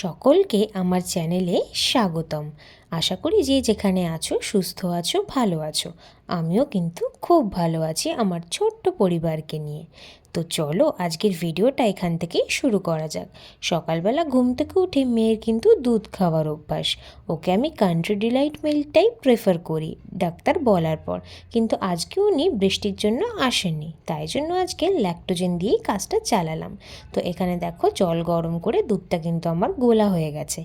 সকলকে আমার চ্যানেলে স্বাগতম। আশা করি যে যেখানে আছো, সুস্থ আছো, ভালো আছো। আমিও কিন্তু খুব ভালো আছি আমার ছোট্ট পরিবারকে নিয়ে। তো চলো আজকের ভিডিওটা এখান থেকেই শুরু করা যাক। সকালবেলা ঘুম থেকে উঠে মেয়ের কিন্তু দুধ খাওয়ার অভ্যাস। ওকে আমি কান্ট্রি ডিলাইট মিল্কটাই প্রেফার করি, ডাক্তার বলার পর। কিন্তু আজকে উনি বৃষ্টির জন্য আসেননি, তাই জন্য আজকে ল্যাক্টোজেন দিয়েই কাজটা চালালাম। তো এখানে দেখো জল গরম করে দুধটা কিন্তু আমার গোলা হয়ে গেছে।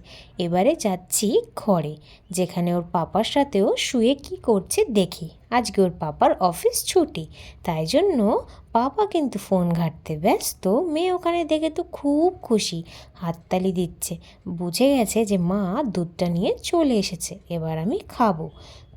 এবারে যাচ্ছি ঘরে। যেখানে ওর পাপার সাথেও শুয়ে কি করছে দেখি। আজকে ওর পাপার অফিস ছুটি, তাই জন্য পাপা কিন্তু ফোন ঘাঁটতে ব্যস্ত। মেয়ে ওখানে দেখে তো খুব খুশি, হাততালি দিচ্ছে। বুঝে গেছে যে মা দুধটা নিয়ে চলে এসেছে, এবার আমি খাব।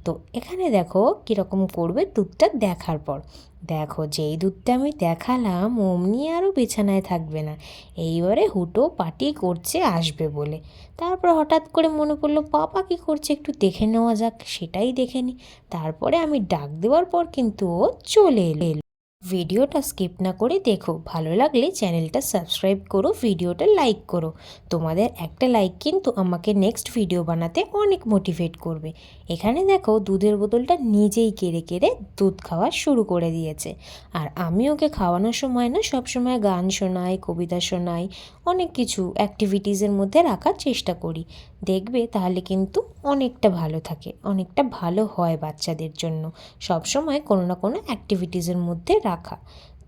তো এখানে দেখো কীরকম করবে দুধটা দেখার পর। দেখো, যেই দুধটা আমি দেখালাম, অমনি আরও বিছানায় থাকবে না। এইবারে হুটো পাটি করছে, আসবে বলে। তারপর হঠাৎ করে মনে পড়ল পাপা কি করছে, একটু দেখে নেওয়া যাক। সেটাই দেখে নিই তারপরে আমি ডাক দেওয়ার পর কিন্তু ও চলে এলো। ভিডিওটা স্কিপ না করে দেখো। ভালো লাগলে চ্যানেলটা সাবস্ক্রাইব করো, ভিডিওটা লাইক করো। তোমাদের একটা লাইক কিন্তু আমাকে নেক্সট ভিডিও বানাতে অনেক মোটিভেট করবে। এখানে দেখো, দুধের বোতলটা নিজেই কেড়ে কেড়ে দুধ খাওয়া শুরু করে দিয়েছে। আর আমি ওকে খাওয়ানোর সময় না, সবসময় গান শোনাই, কবিতা শোনাই, অনেক কিছু অ্যাক্টিভিটিসের মধ্যে রাখার চেষ্টা করি। দেখবে তাহলে কিন্তু অনেকটা ভালো থাকে, অনেকটা ভালো হয় বাচ্চাদের জন্য। সবসময় কোনো না কোনো অ্যাক্টিভিটিসের মধ্যে রাখা।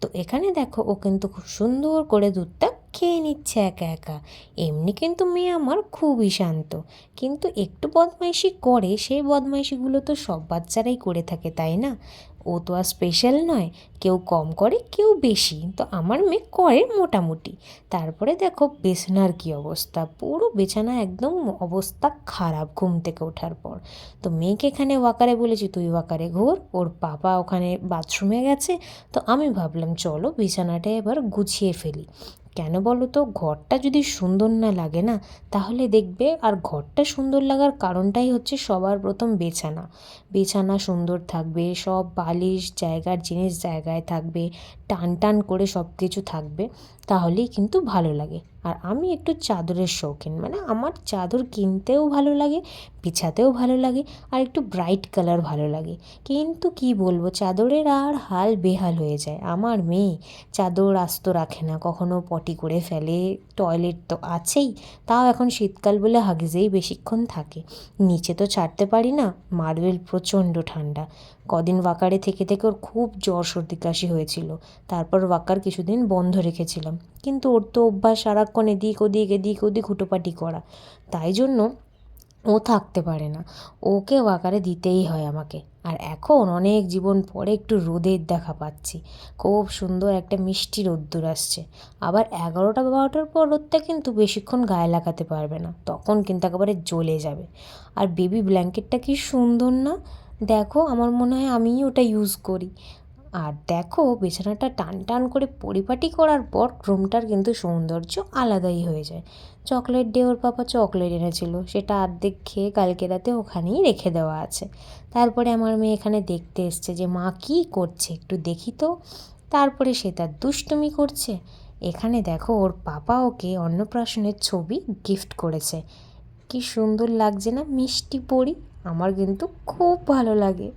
তো এখানে দেখো, ও কিন্তু খুব সুন্দর করে দুধটা খেয়ে নিচ্ছে একা একা। এমনি কিন্তু মেয়ে আমার খুবই শান্ত। কিন্তু একটু বদমাইশি করে, সেই বদমাইশিগুলো তো সব বাচ্চারাই করে থাকে, তাই না? ও তো আর স্পেশাল নয়। কেউ কম করে, কেউ বেশি। তো আমার মেয়ে করে মোটামুটি। তারপরে দেখো বিছানার কী অবস্থা। পুরো বিছানা একদম অবস্থা খারাপ ঘুম থেকে ওঠার পর। তো মেয়েকে এখানে ওয়াকারে বলেছি, তুই ওয়াকারে ঘোর। ওর পাপা ওখানে বাথরুমে গেছে। তো আমি ভাবলাম, চলো বিছানাটা এবার গুছিয়ে ফেলি। কেন বলো তো? ঘরটা যদি সুন্দর না লাগে না, তাহলে দেখবে আর ঘরটা সুন্দর লাগার কারণটাই হচ্ছে সবার প্রথম বেছানা। বিছানা সুন্দর থাকবে, সব বালিশ জায়গার জিনিস জায়গায় থাকবে টান টান করে সব কিছু থাকবে, তাহলেই কিন্তু ভালো লাগে। আর আমি একটু চাদরের শৌখিন মানে আমার চাদর কিনতেও ভালো লাগে বিছাতেও ভালো লাগে, আর একটু ব্রাইট কালার ভালো লাগে। কিন্তু কি বলব, চাদরের আর হাল বেহাল হয়ে যায়। আমার মেয়ে চাদর আস্ত রাখে না, কখনো পটি করে ফেলে টয়লেট তো আছেই, তাও এখন শীতকাল বলে হাগিজেই বেশিক্ষণ থাকে। নিচে তো ছাড়তে পারি না মার্বেল প্রচণ্ড ঠান্ডা। কদিন ওয়াকারে থেকে থেকে ওর খুব জ্বর সর্দি কাশি হয়েছিল। তারপর ওয়াকার কিছুদিন বন্ধ রেখেছিলাম। কিন্তু ওর তো অভ্যাস সারাক্ষণ এদিক ওদিক এদিক ওদিক হুটোপাটি করা। তাই জন্য ও থাকতে পারে না। ওকে ওয়াকারে দিতেই হয় আমাকে। আর এখন অনেক জীবন পরে একটু রোদের দেখা পাচ্ছি। খুব সুন্দর একটা মিষ্টি রোদ্দুর আসছে। আবার এগারোটা বারোটার পর রোদটা কিন্তু বেশিক্ষণ গায়ে লাগাতে পারবে না। তখন কিন্তু একেবারে জ্বলে যাবে। আর বেবি ব্ল্যাঙ্কেটটা কি সুন্দর না? দেখো, আমার মনে হয় আমিই ওটা ইউজ করি। আর দেখো, বিছানাটা টান টান করে পরিপাটি করার পর রুমটার কিন্তু সৌন্দর্য আলাদাই হয়ে যায়। চকলেট দিয়ে ওর পাপা চকলেট এনেছিল, সেটা আর্ধেক খেয়ে কালকে রাতে ওখানেই রেখে দেওয়া আছে। তারপরে আমার মেয়ে এখানে দেখতে এসছে যে, মা, কী করছে? একটু দেখি তো। তারপরে সে তার দুষ্টুমি করছে। এখানে দেখো, ওর পাপা ওকে অন্নপ্রাশনের ছবি গিফট করেছে। কি সুন্দর লাগছে না, মিষ্টি পরি। আমার কিন্তু খুব ভালো লাগে।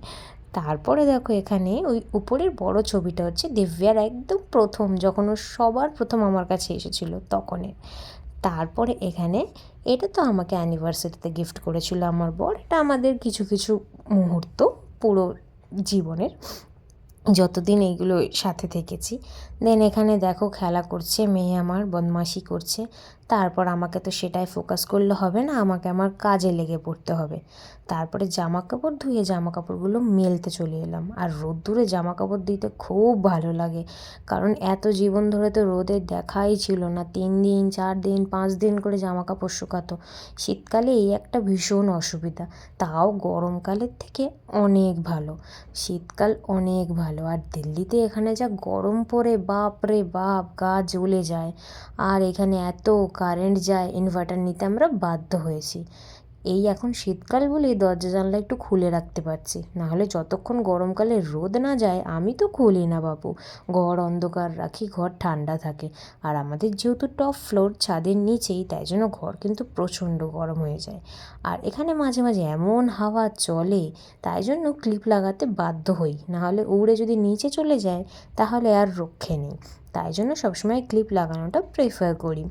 তারপরে দেখো এখানে ওই উপরের বড় ছবিটা হচ্ছে দিব্যার একদম প্রথম, যখন ও সবার প্রথম আমার কাছে এসেছিল তখনের। তারপরে এখানে এটা তো আমাকে অ্যানিভার্সারিতে গিফট করেছিল আমার বর। এটা আমাদের কিছু কিছু মুহূর্ত পুরো জীবনের। যতদিন এইগুলো সাথে থেকেছি। দেন এখানে দেখো খেলা করছে, মেয়ে আমার বদমাশি করছে। তারপর আমাকে তো সেটাই ফোকাস করলে হবে না, আমাকে আমার কাজে লেগে পড়তে হবে। তারপরে জামা কাপড় ধুয়ে জামা কাপড়গুলো মেলতে চলে এলাম। আর রোদ্দুরে জামা কাপড় দিতে খুব ভালো লাগে, কারণ এত জীবন ধরে তো রোদের দেখাই ছিল না। তিন দিন, চার দিন, পাঁচ দিন করে জামা কাপড় শুকাতো। শীতকালে এই একটা ভীষণ অসুবিধা, তাও গরমকালের থেকে অনেক ভালো, শীতকাল অনেক ভালো। আর দিল্লিতে এখানে যা গরম পড়ে বাপ রে বাপ, গা জ্বলে যায়। আর এখানে এত কারেন্ট যায় ইনভার্টার নিতে আমরা বাধ্য হয়েছি। এই এখন শীতকাল বলেই দরজা জানলা একটু খুলে রাখতে পারছি। নাহলে যতক্ষণ গরমকালে রোদ না যায়, আমি তো খুলি না বাবু। ঘর অন্ধকার রাখি, ঘর ঠান্ডা থাকে। আর আমাদের যেহেতু টপ ফ্লোর, ছাদের নিচেই, তাই জন্য ঘর কিন্তু প্রচণ্ড গরম হয়ে যায়। আর এখানে মাঝে মাঝে এমন হাওয়া চলে, তাই জন্য ক্লিপ লাগাতে বাধ্য হই। নাহলে উড়ে যদি নিচে চলে যায়, তাহলে আর রক্ষে নেই। তাই জন্য সবসময় ক্লিপ লাগানোটা প্রেফার করি।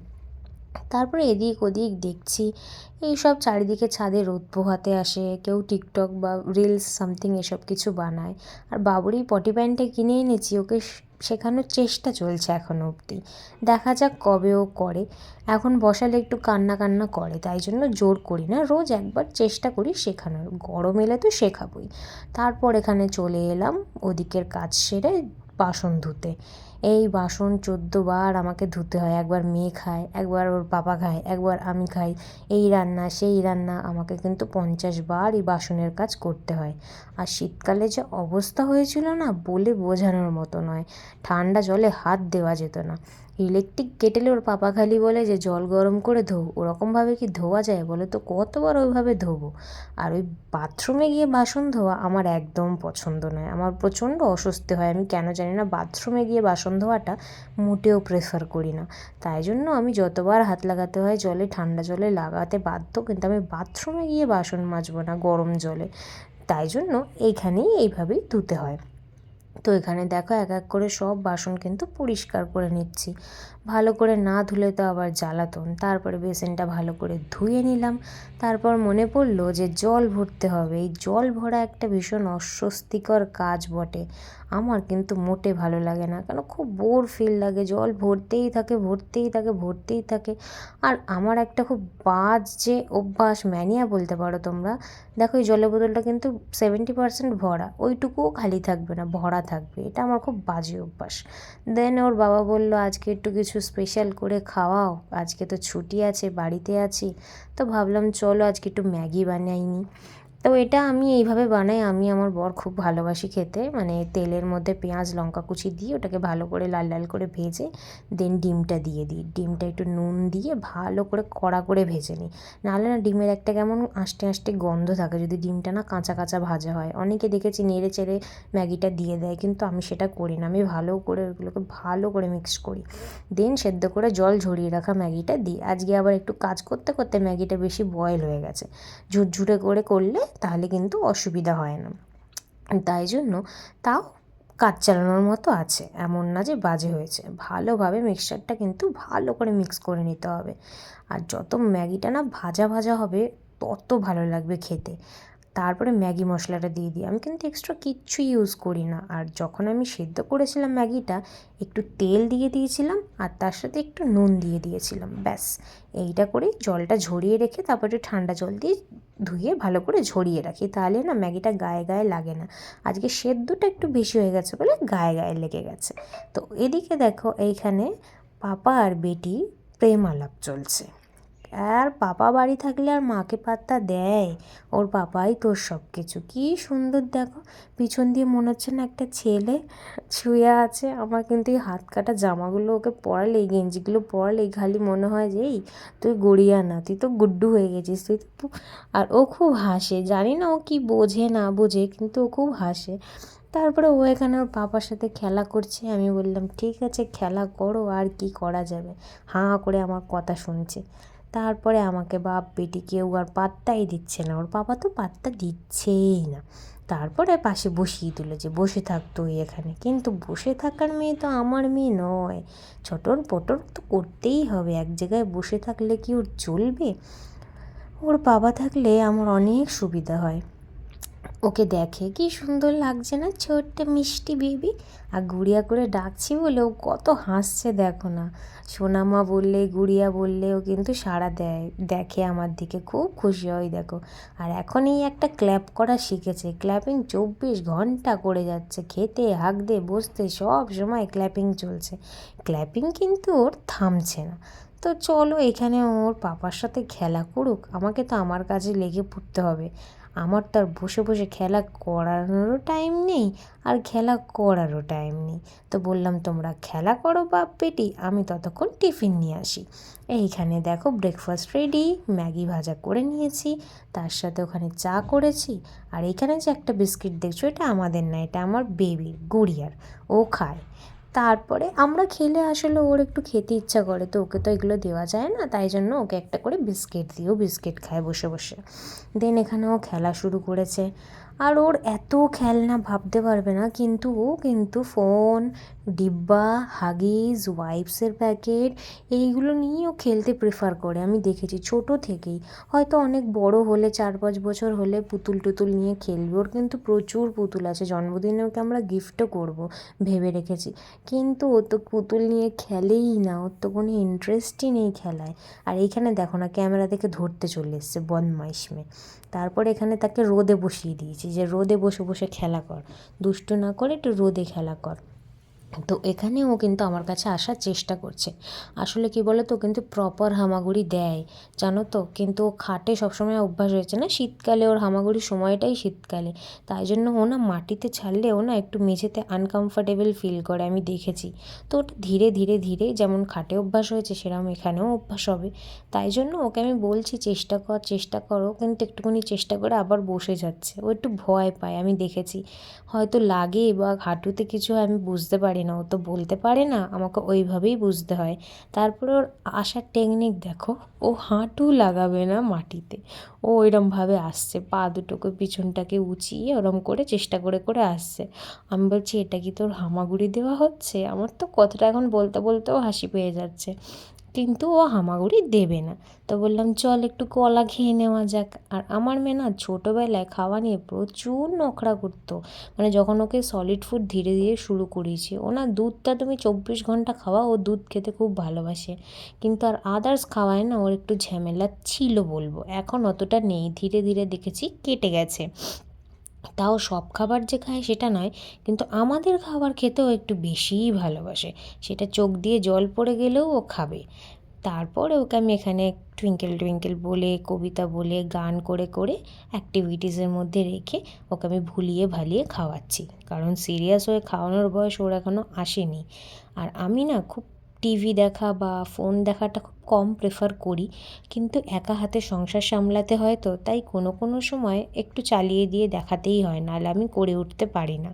তারপরে এদিক ওদিক দেখছি, এইসব চারিদিকে ছাদে রোদ পোহাতে আসে, কেউ টিকটক বা রিলস সামথিং এসব কিছু বানায়। আর বাবুর এই পটি প্যান্টটা কিনে এনেছি, ওকে শেখানোর চেষ্টা চলছে এখনও অবধি। দেখা যাক কবে ও করে। এখন বসালে একটু কান্না কান্না করে, তাই জন্য জোর করি না। রোজ একবার চেষ্টা করি শেখানোর, গরম এলে তো শেখাবই। তারপর এখানে চলে এলাম ওদিকের কাজ সেরে বাসন ধুতে। এই বাসন চোদ্দ বার আমাকে ধুতে হয়, একবার মেয়ে খায়, একবার ওর বাবা খায়, একবার আমি খাই। এই রান্না, সেই রান্না, আমাকে কিন্তু পঞ্চাশ বার এই বাসনের কাজ করতে হয়। আর শীতকালে যে অবস্থা হয়েছিল না, বলে বোঝানোর মতো নয়। ঠান্ডা জলে হাত দেওয়া যেত না। ইলেকট্রিক কেটেলে ওর পাপা খালি বলে যে, জল গরম করে ধো। ওরকমভাবে কি ধোয়া যায় বলে তো? কতবার ওইভাবে ধোবো? আর ওই বাথরুমে গিয়ে বাসন ধোয়া আমার একদম পছন্দ নয়। আমার প্রচণ্ড অস্বস্তি হয়। আমি কেন জানি না, বাথরুমে গিয়ে বাসন ধোয়াটা মোটেও প্রেফার করি না। তাই জন্য আমি যতবার হাত লাগাতে হয় জলে, ঠান্ডা জলে লাগাতে বাধ্য, কিন্তু আমি বাথরুমে গিয়ে বাসন মাজবো না গরম জলে। তাই জন্য এইখানেই এইভাবেই ধুতে হয়। তো এখানে দেখো এক এক করে সব বাসন কিন্তু পরিষ্কার করে নিচ্ছি। ভালো করে না ধুলে তো আবার জ্বালাতন। তারপরে বেসিনটা ভালো করে ধুয়ে নিলাম। তারপর মনে পড়ল যে জল ভরতে হবে। এই জল ভরা একটা ভীষণ অস্বস্তিকর কাজ বটে। আমার কিন্তু মোটে ভালো লাগে না। কেন? খুব বোর ফিল লাগে, জল ভরতেই থাকে ভরতেই থাকে ভরতেই থাকে। আর আমার একটা খুব বাজ যে অভ্যাস ম্যানিয়া বলতে পারো তোমরা। দেখো, এই জলের বোতলটা কিন্তু সেভেন্টি পার্সেন্ট ভরা, ওইটুকুও খালি থাকবে না, ভরা থাকবে। এটা আমার খুব বাজে অভ্যাস। দেন ওর বাবা বলল, আজকে একটু কিছু স্পেশাল করে খাওয়াও। আজকে তো ছুটি আছে, বাড়িতে আছি। তো ভাবলাম, চলো, আজকে একটু ম্যাগি বানাই নি। তো এটা আমি এইভাবে বানাই। আমি আমার বর খুব ভালোবাসি খেতে। মানে তেলের মধ্যে পেঁয়াজ, লঙ্কা কুচি দিয়ে ওটাকে ভালো করে লাল লাল করে ভেজে দেন ডিমটা দিয়ে দিই। ডিমটা একটু নুন দিয়ে ভালো করে কড়া করে ভেজে নিই। নাহলে না ডিমের একটা কেমন আষ্টে আষ্টে গন্ধ থাকে। যদি ডিমটা না কাঁচা কাঁচা ভাজা হয়। অনেকে দেখেছি নেড়ে চেড়ে ম্যাগিটা দিয়ে দেয়, কিন্তু আমি সেটা করি না। আমি ভালো করে ওগুলোকে ভালো করে মিক্স করি। দেন সেদ্ধ করে জল ঝরিয়ে রাখা ম্যাগিটা দিই আজকে আবার একটু কাজ করতে করতে ম্যাগিটা বেশি বয়েল হয়ে গেছে। ঝুরঝুরে করে করলে তাহলে কিন্তু অসুবিধা হয় না। তাই জন্য তাও কাজ চালানোর মতো আছে, এমন না যে বাজে হয়েছে। ভালোভাবে মিক্সচারটা কিন্তু ভালো করে মিক্স করে নিতে হবে। আর যত ম্যাগিটা না ভাজা ভাজা হবে, তত ভালো লাগবে খেতে। তারপরে ম্যাগি মশলাটা দিয়ে দিই। আমি কিন্তু এক্সট্রা কিচ্ছু ইউজ করি না আর যখন আমি সেদ্ধ করেছিলাম ম্যাগিটা, একটু তেল দিয়ে দিয়েছিলাম আর তার সাথে একটু নুন দিয়ে দিয়েছিলাম। ব্যাস, এইটা করে জলটা ঝরিয়ে রেখে তারপর একটু ঠান্ডা জল দিয়ে ধুয়ে ভালো করে ঝরিয়ে রাখি। তাহলে না ম্যাগিটা গায়ে গায়ে লাগে না। আজকে সেদ্ধটা একটু বেশি হয়ে গেছে বলে গায়ে গায়ে লেগে গেছে। তো এদিকে দেখো, এইখানে পাপা আর বেটি প্রেম আলাপ চলছে। আর পাপা বাড়ি থাকলে আর মাকে পাত্তা দেয়। ওর পাপাই তোর সব কিছু কী সুন্দর দেখো। পিছন দিয়ে মনে হচ্ছে না একটা ছেলে শুয়ে আছে। আমার কিন্তু এই হাত কাটা জামাগুলো ওকে পরালে এই গেঞ্জিগুলো পরালে খালি মনে হয় যে, এই, তুই গড়িয়া না, তুই তো গুড্ডু হয়ে গেছিস, তুই তো আর ও খুব হাসে। জানি না ও কি বোঝে, না বোঝে, কিন্তু ও খুব হাসে। তারপরে ও এখানে ওর পাপার সাথে খেলা করছে। আমি বললাম, ঠিক আছে, খেলা করো, আর কি করা যাবে? হাঁ করে আমার কথা শুনছে। তারপরে আমাকে বাপ বেটি কেউ আর পাত্তাই দিচ্ছে না। ওর বাবা তো পাত্তা দিচ্ছেই না। তারপরে পাশে বসিয়ে দিল যে, বসে থাকতো তুই এখানে। কিন্তু বসে থাকার মেয়ে তো আমার মেয়ে নয়। ছটর পটর তো করতেই হবে। এক জায়গায় বসে থাকলে কি ওর চলবে? ওর বাবা থাকলে আমার অনেক সুবিধা হয়। ওকে দেখে কি সুন্দর লাগছে না, ছোট্ট মিষ্টি বেবি। আর গুড়িয়া করে ডাকছি বলে ও কত হাসছে দেখো না। সোনামা বললে, গুড়িয়া বললে ও কিন্তু সাড়া দেয়, দেখে আমার দিকে খুব খুশি হয় দেখো। আর এখন এই একটা ক্ল্যাপ করা শিখেছে, ক্ল্যাপিং চব্বিশ ঘণ্টা করে যাচ্ছে, খেতে, হাঁকতে, বসতে সব সময় ক্ল্যাপিং চলছে। ক্ল্যাপিং কিন্তু ওর থামছে না। তো চলো এখানে ওর পাপার সাথে খেলা করুক, আমাকে তো আমার কাজে লেগে পড়তে হবে। আমার তো আর বসে বসে খেলা করানোরও টাইম নেই আর খেলা করারও টাইম নেই। তো বললাম, তোমরা খেলা করো বাপ বেটি আমি ততক্ষণ টিফিন নিয়ে আসি। এইখানে দেখো ব্রেকফাস্ট রেডি ম্যাগি ভাজা করে নিয়েছি, তার সাথে ওখানে চা করেছি, আর এখানে যে একটা বিস্কিট দেখছ, এটা আমাদের না, এটা আমার বেবির গুড়িয়ার, ও খায়। তারপরে আমরা খেলে আসলে ওর একটু খেতে ইচ্ছা করে তো ওকে তো এগুলো দেওয়া যায় না, তাই জন্য ওকে একটা করে বিস্কিট দিও বিস্কিট খায় বসে বসে। দেন এখানে ও খেলা শুরু করেছে। আর ওর এত খেলনা ভাবতে পারবে না, কিন্তু ও কিন্তু ফোন, ডিব্বা, হাগিজ, ওয়াইপসের প্যাকেট, এইগুলো নিয়ে ও খেলতে প্রেফার করে। আমি দেখেছি ছোট থেকেই। হয়তো অনেক বড় হলে, চার পাঁচ বছর হলে পুতুল টুতুল নিয়ে খেলবে। ওর কিন্তু প্রচুর পুতুল আছে। জন্মদিনে ওকে আমরা গিফটও করব, ভেবে রেখেছি। কিন্তু ও তো পুতুল নিয়ে খেলেই না। ওর তো কোনো ইন্টারেস্টই নেই খেলায়। আর এইখানে দেখো না, ক্যামেরা থেকে ধরতে চলে এসছে বদমাইশ মেয়ে। তারপর এখানে তাকে রোদে বসিয়ে দিয়েছি যে রোদে বসে বসে খেলা কর। দুষ্টু না করে একটু রোদে খেলা কর। তো এখানে ও কিন্তু আমার কাছে আসার চেষ্টা করছে। আসলে কি বলো তো কিন্তু প্রপার হামাগুড়ি দেয়, জানো তো? কিন্তু ও খাটে সবসময় অভ্যাস হয়েছে না, শীতকালে ওর হামাগুড়ির সময়টাই শীতকালে। তাই জন্য ও না মাটিতে ছাড়লে ও না একটু মেঝেতে আনকমফর্টেবল ফিল করে, আমি দেখেছি। তো ওটা ধীরে ধীরে ধীরে যেমন খাটে অভ্যাস হয়েছে সেরকম এখানেও অভ্যাস হবে। তাই জন্য ওকে আমি বলছি, চেষ্টা কর, চেষ্টা করো। কিন্তু একটুখানি চেষ্টা করে আবার বসে যাচ্ছে। ও একটু ভয় পায়, আমি দেখেছি। হয়তো লাগে বা হাঁটুতে কিছু আমি বুঝতে পারি না ও তো বলতে পারে না, আমাকে ওইভাবেই বুঝতে হয়। তারপর ওর আসার টেকনিক দেখো, ও হাঁটু লাগাবে না মাটিতে। ও ওইরমভাবে আসছে, পা দুটোকে পিছনটাকে উঁচিয়ে ওরম করে চেষ্টা করে করে আসছে। আমি বলছি, এটা কি তোর হামাগুড়ি দেওয়া হচ্ছে? আমার তো কথাটা এখন বলতে বলতেও হাসি পেয়ে যাচ্ছে। কিন্তু ও হামাগুড়ি দেবে না। তো বললাম, চল একটু কলা খেয়ে নেওয়া যাক। আর আমার মেয়ে না ছোটোবেলায় খাওয়া নিয়ে প্রচুর নখরা করতো। মানে যখন ওকে সলিড ফুড ধীরে ধীরে শুরু করেছি ও না দুধটা তুমি চব্বিশ ঘণ্টা খাওয়া, ও দুধ খেতে খুব ভালোবাসে। কিন্তু আর আদার্স খাওয়ায় না, ওর একটু ঝামেলা ছিল বলব। এখন অতটা নেই, ধীরে ধীরে দেখেছি কেটে গেছে। তাও সব খাবার যে খায় সেটা নয়, কিন্তু আমাদের খাবার খেতেও একটু বেশিই ভালোবাসে। সেটা চোখ দিয়ে জল পড়ে গেলেও ও খাবে। তারপরে ওকে আমি এখানে টুইঙ্কেল টুইঙ্কেল বলে, কবিতা বলে, গান করে করে অ্যাক্টিভিটিসের মধ্যে রেখে ওকে আমি ভুলিয়ে ভালিয়ে খাওয়াচ্ছি। কারণ সিরিয়াস হয়ে খাওয়ানোর বয়স ওর এখনও আসেনি। আর আমি না খুব টিভি দেখা বা ফোন দেখাটা খুব কম প্রেফার করি। কিন্তু একা হাতে সংসার সামলাতে হয় তো, তাই কোনো কোনো সময় একটু চালিয়ে দিয়ে দেখাতেই হয়, নাহলে আমি করে উঠতে পারি না।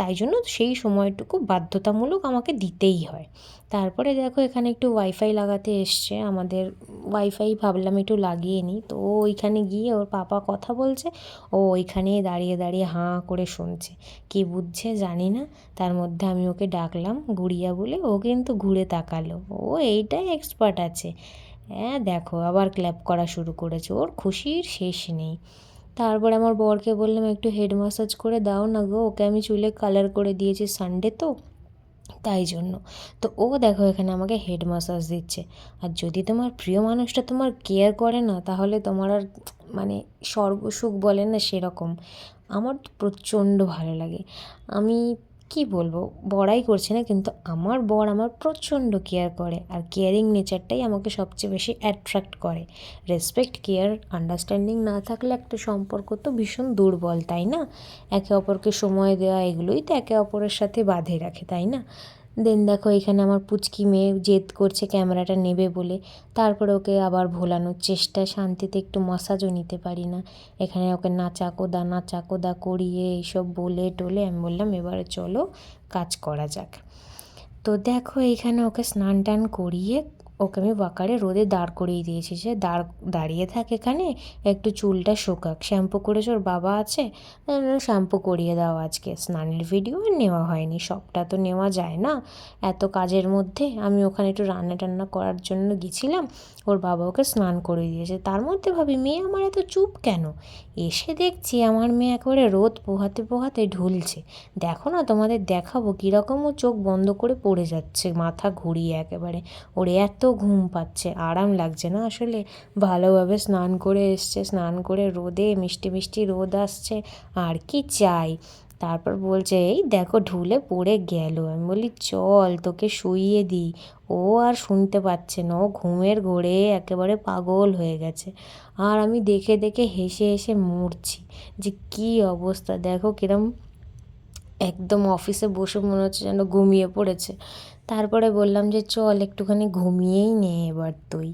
তাই জন্য সেই সময়টুকু বাধ্যতামূলক আমাকে দিতেই হয়। তারপরে দেখো এখানে একটু ওয়াইফাই লাগাতে এসছে। আমাদের ওয়াইফাই ভাবলাম একটু লাগিয়ে নিই তো ওইখানে গিয়ে ওর পাপা কথা বলছে। ও ওইখানে দাঁড়িয়ে দাঁড়িয়ে হাঁ করে শুনছে। কী বুঝছে জানি না। তার মধ্যে আমি ওকে ডাকলাম গুড়িয়া বলে। ও কিন্তু ঘুরে তাকালো। ও এইটাই এক্সপার্ট আছে। হ্যাঁ দেখো আবার ক্ল্যাপ করা শুরু করেছে। ওর খুশির শেষ নেই। তারপর আমার বরকে বললাম, একটু হেড ম্যাসাজ করে দাও না গো, ওকে আমি চুলে কালার করে দিয়েছি সানডে তো, তাই জন্য। তো ও দেখো এখানে আমাকে হেড ম্যাসাজ দিচ্ছে। আর যদি তোমার প্রিয় মানুষটা তোমার কেয়ার করে না, তাহলে তোমার আর মানে সর্বসুখ বলে না সেরকম। আমার প্রচণ্ড ভালো লাগে। আমি কি বলব? বড়াই করছে না, কিন্তু আমার বর আমার প্রচণ্ড কেয়ার করে। আর কেয়ারিং নেচারটাই আমাকে সবচেয়ে বেশি অ্যাট্রাক্ট করে। রেসপেক্ট কেয়ার আন্ডারস্ট্যান্ডিং না থাকলে একটা সম্পর্ক তো ভীষণ দুর্বল, তাই না? একে অপরকে সময় দেওয়া, এগুলোই তো একে অপরের সাথে বাঁধে রাখে, তাই না? দেন দেখো এখানে আমার পুচকি মেয়ে জেদ করছে ক্যামেরাটা নেবে বলে। তারপরে ওকে আবার ভোলানোর চেষ্টা। শান্তিতে একটু মসাজও নিতে পারি না। এখানে ওকে নাচা কোদা নাচা কোদা করিয়ে এইসব বলে টোলে। আমি বললাম, এবারে চলো কাজ করা যাক। তো দেখো এইখানে ওকে স্নান টান করিয়ে ওকে আমি ওয়াকারে রোদে দাঁড় করিয়ে দিয়েছি। যে দাঁড়, দাঁড়িয়ে থাক এখানে, একটু চুলটা শোকাক। শ্যাম্পু করেছে ওর বাবা আছে শ্যাম্পু করিয়ে দাও আজকে। স্নানের ভিডিও নেওয়া হয়নি, সবটা তো নেওয়া যায় না। এত কাজের মধ্যে আমি ওখানে একটু রান্না টান্না করার জন্য গেছিলাম, ওর বাবা ওকে স্নান করে দিয়েছে। তার মধ্যে ভাবি, মেয়ে আমার এত চুপ কেন? এসে দেখছি আমার মেয়ে একেবারে রোদ পোহাতে পোহাতে ঢুলছে। দেখো না, তোমাদের দেখাবো কীরকম ও চোখ বন্ধ করে পড়ে যাচ্ছে, মাথা ঘুরিয়ে একেবারে। ওর, এত ঘুম পাচ্ছে, আরাম লাগছে না আসলে। ভালোভাবে স্নান করে এসছে, স্নান করে রোদে মিষ্টি মিষ্টি রোদ আসছে, আর কি চাই? তারপর বলছে, এই দেখো ঢুলে পড়ে গেল। আমি বলি, চল তোকে শুইয়ে দিই। ও আর শুনতে পাচ্ছে না, ও ঘুমের ঘোরে একেবারে পাগল হয়ে গেছে। আর আমি দেখে দেখে হেসে হেসে মরছি। যে কী অবস্থা, দেখো কিরম একদম অফিসে বসে মনে হচ্ছে যেন ঘুমিয়ে পড়েছে। তারপরে বললাম যে, চল, একটুখানি ঘুমিয়েই নে এবার তুই।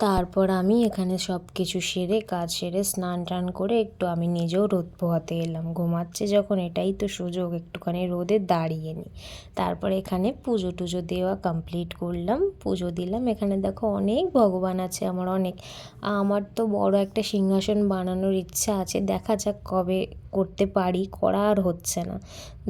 তারপর আমি এখানে সব কিছু সেরে, কাজ সেরে, স্নান টান করে একটু আমি নিজেও রোদ পোহাতে এলাম। ঘুমাচ্ছে যখন এটাই তো সুযোগ, একটুখানি রোদে দাঁড়িয়ে নিই তারপর এখানে পুজো টুজো দেওয়া কমপ্লিট করলাম, পুজো দিলাম। এখানে দেখো অনেক ভগবান আছে, আমার অনেক। আমার তো বড় একটা সিংহাসন বানানোর ইচ্ছা আছে, দেখা যাক কবে করতে পারি, করা আর হচ্ছে না।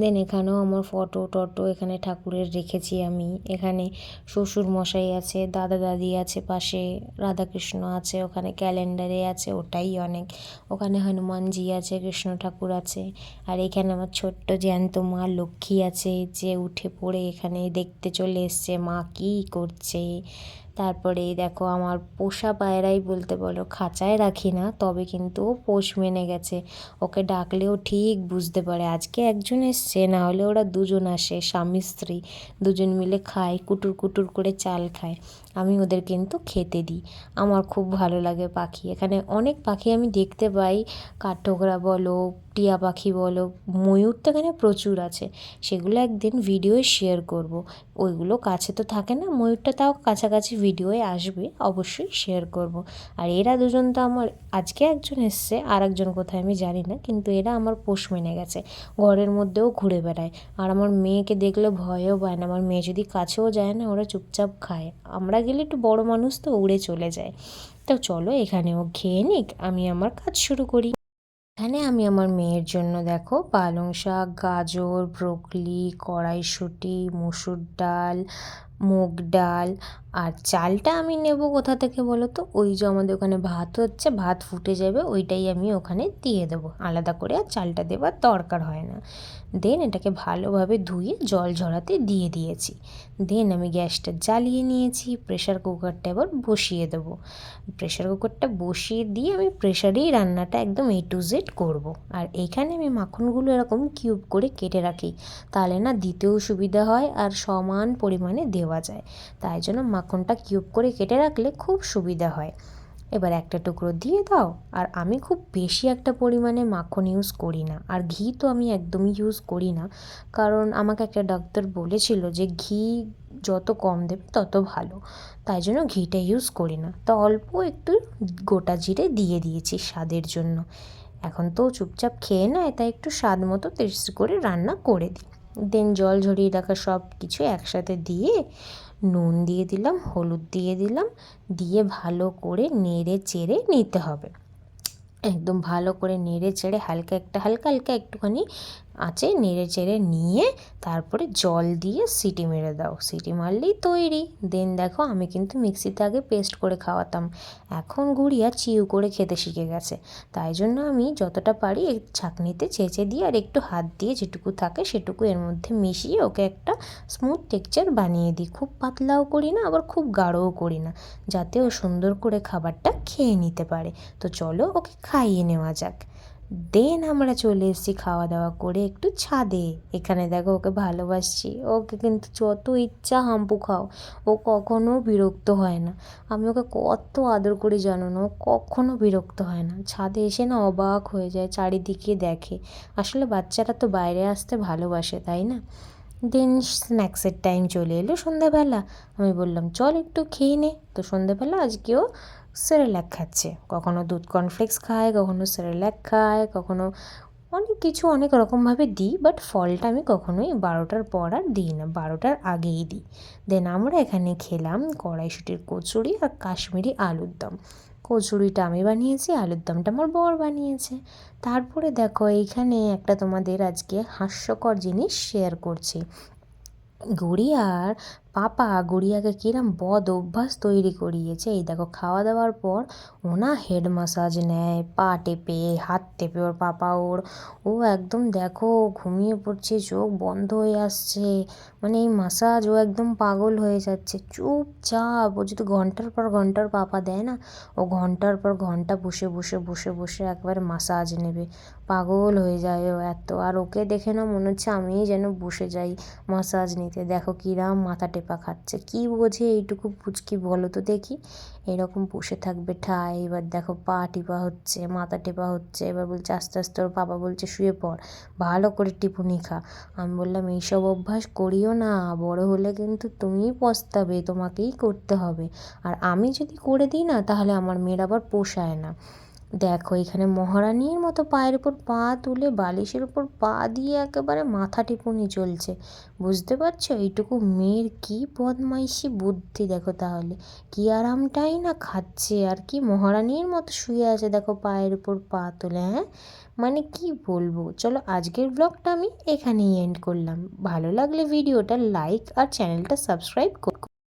দেন এখানেও আমার ফটো টটো এখানে ঠাকুরের রেখেছি আমি। এখানে শ্বশুর মশাই আছে, দাদা দাদি আছে পাশে, রাধাকৃষ্ণ আছে, ওখানে ক্যালেন্ডারে আছে, ওটাই অনেক। ওখানে হনুমানজি আছে, কৃষ্ণ ঠাকুর আছে। আর এখানে আমার ছোট্ট জ্যান্ত মা লক্ষ্মী আছে, যে উঠে পড়ে এখানে দেখতে চলে এসছে, মা কী করছে? তারপরে এই দেখো আমার পোষা পায়রাই বলতে বলো, খাঁচায় রাখি না, তবে কিন্তু ও পোষ মেনে গেছে। ওকে ডাকলেও ঠিক বুঝতে পারে, আজকে একজন এসছে, না হলে ওরা দুজন আসে, স্বামী, স্ত্রী, দুজন মিলে খায়, কুটুর কুটুর করে চাল খায়। আমি ওদের কিন্তু খেতে দিই। আমার খুব ভালো লাগে পাখি। এখানে অনেক পাখি আমি দেখতে পাই, কাঠঠোকরা বলো টিয়া পাখি বলো, ময়ূর তো এখানে প্রচুর আছে, সেগুলো একদিন ভিডিওয়ে শেয়ার করব। ওইগুলো কাছে তো থাকে না, ময়ূরটা তাও কাছাকাছি ভিডিওয়ে আসবে, অবশ্যই শেয়ার করব। আর এরা দুজন তো আমার, আজকে একজন এসছে আর একজন কোথায় আমি জানি না, কিন্তু এরা আমার পোষ মেনে গেছে, ঘরের মধ্যেও ঘুরে বেড়ায়। আর আমার মেয়েকে দেখলে ভয়ও পায় না, আমার মেয়ে যদি কাছেও যায় না, ওরা চুপচাপ খায়। আমরা গেলে একটু বড় মানুষ তো উড়ে চলে যায়। তো চলো এখানেও খেয়ে নিক, আমি আমার কাজ শুরু করি। এখানে আমি আমার মেয়ের জন্য দেখো পালং শাক গাজর ব্রোকলি কড়াইশুঁটি মুসুর ডাল মুগ ডাল আর চালটা আমি নেব কোথা থেকে বলো তো? ওই যে আমাদের ওখানে ভাত হচ্ছে, ভাত ফুটে যাবে, ওইটাই আমি ওখানে দিয়ে দেবো। আলাদা করে আর চালটা দেওয়ার দরকার হয় না। দেন এটাকে ভালোভাবে ধুয়ে জল ঝরাতে দিয়ে দিয়েছি। দেন আমি গ্যাসটা জ্বালিয়ে নিয়েছি প্রেশার কুকারটা এবার বসিয়ে দেবো। প্রেশার কুকারটা বসিয়ে দিয়ে আমি প্রেশারেই রান্নাটা একদম এ টু জেড করব। আর এইখানে আমি মাখনগুলো এরকম কিউব করে কেটে রাখি। তাহলে না দিতেও সুবিধা হয় আর সমান পরিমাণে দেওয়া যায়। তাই জন্য মাখনটা কিউব করে কেটে রাখলে খুব সুবিধা হয়। এবার একটা টুকরো দিয়ে দাও। আর আমি খুব বেশি একটা পরিমাণে মাখন ইউজ করি না। আর ঘি তো আমি একদমই ইউজ করি না। কারণ আমাকে একটা ডাক্তার বলেছিল যে ঘি যত কম দেবে তত ভালো। তাই জন্য ঘিটা ইউজ করি না। তো অল্প একটু গোটা জিরে দিয়ে দিয়েছি স্বাদের জন্য। এখন তো চুপচাপ খেয়ে নেয়, তাই একটু স্বাদ মতো টেস্ট করে রান্না করে দিই। দেন জল ঝরিয়ে রাখা সব কিছু একসাথে দিয়ে নুন দিয়ে দিলাম, হলুদ দিয়ে দিলাম, দিয়ে ভালো করে নেড়ে চেড়ে নিতে হবে। একদম ভালো করে নেড়ে চেড়ে হালকা একটা হালকা হালকা একটুখানি আঁচে নেড়ে চেড়ে নিয়ে তারপরে জল দিয়ে সিটি মেরে দাও। সিটি মারলেই তৈরি। দেন দেখো, আমি কিন্তু মিক্সিতে আগে পেস্ট করে খাওয়াতাম। এখন গুড়িয়া চিউ করে খেতে শিখে গেছে। তাই জন্য আমি যতটা পারি ছাঁকনিতে চেঁচে দিয়ে আর একটু হাত দিয়ে যেটুকু থাকে সেটুকু এর মধ্যে মিশিয়ে ওকে একটা স্মুথ টেক্সচার বানিয়ে দিই। খুব পাতলাও করি না, আবার খুব গাঢ়ও করি না, যাতে ও সুন্দর করে খাবারটা খেয়ে নিতে পারে। তো চলো ওকে খাইয়ে নেওয়া যাক। দেন আমরা চলে এসেছি খাওয়া দাওয়া করে একটু ছাদে। এখানে দেখো ওকে ভালোবাসছি। ওকে কিন্তু যত ইচ্ছা হাম্পু খাও। ও কখনো বিরক্ত হয় না। আমি ওকে কত আদর করি জানো না? ও কখনো বিরক্ত হয় না। ছাদে এসে না অবাক হয়ে যায়, চারিদিকে দেখে। আসলে বাচ্চারা তো বাইরে আসতে ভালোবাসে, তাই না? দেন স্ন্যাক্সের টাইম চলে এলো সন্ধ্যাবেলা। আমি বললাম, চল একটু খেয়ে নে। তো সন্ধ্যাবেলা আজকেও সেরেল্যাক খাচ্ছে। কখনো দুধ কর্নফ্লেক্স খায়, কখনো সেরেল্যাক খায়, কখনো অনেক কিছু অনেক রকমভাবে দিই বাট ফলটা আমি কখনোই বারোটার পর আর দিই না, বারোটার আগেই দিই। দেন আমরা এখানে খেলাম কড়াইশুটির কচুরি আর কাশ্মীরি আলুর দম। কচুরিটা আমি বানিয়েছি, আলুর দমটা আমার বর বানিয়েছে। তারপরে দেখো এইখানে একটা তোমাদের আজকে হাস্যকর জিনিস শেয়ার করছি। গুড়িয়ার পাপা গুড়িয়াকে কিরম বদ অভ্যাস তৈরি করিয়েছে। এই দেখো, খাওয়া দাওয়ার পর ও না হেড মাসাজ নেয়, পা টেপে, হাত টেপে ওর পাপা ওর। ও একদম দেখো, ঘুমিয়ে পড়ছে, চোখ বন্ধ হয়ে আসছে। মানে এই মাসাজ ও একদম পাগল হয়ে যাচ্ছে। চুপচাপ, ও যদি ঘণ্টার পর ঘণ্টার পাপা দেয় না, ও ঘণ্টার পর ঘণ্টা বসে বসে বসে বসে একবারে মাসাজ নেবে। পাগল হয়ে যায় ও এত। আর ওকে দেখে না মনে হচ্ছে আমিই যেন বসে যাই মাসাজ নিতে। দেখো কিরাম মাথা টেপা খাচ্ছে। কি বোঝে এইটুকু পুচকি বলো তো দেখি। এরকম বসে থাকবে ঠায়। এবার দেখো পা টিপা হচ্ছে, মাথা টেপা হচ্ছে। এবার বলছে, আস্তে আস্তে ওর বাবা বলছে, শুয়ে পড়, ভালো করে টিপুনি খা। আমি বললাম, এইসব অভ্যাস করিও না। বড় হলে কিন্তু তুমিই পস্তাবে, তোমাকেই করতে হবে। আর আমি যদি করে দিই না, তাহলে আমার মেয়ের আবার পোষায় না। দেখো, এখানে মহারানীর মতো পায়ের উপর পা তুলে বালিশের উপর পা দিয়ে একেবারে মাথা টিপুনি চলছে। বুঝতে পারছ? এইটুকু মেয়ের কি বদমাইশি বুদ্ধি? দেখো তাহলে, কি আরামটাই না খাচ্ছে? আর কি মহারানীর মতো শুয়ে আছে দেখো পায়ের উপর পা তুলে হ্যাঁ? মানে কি বলব? চলো আজকের ব্লগটা আমি এখানেই এন্ড করলাম। ভালো লাগলে ভিডিওটা লাইক আর চ্যানেলটা সাবস্ক্রাইব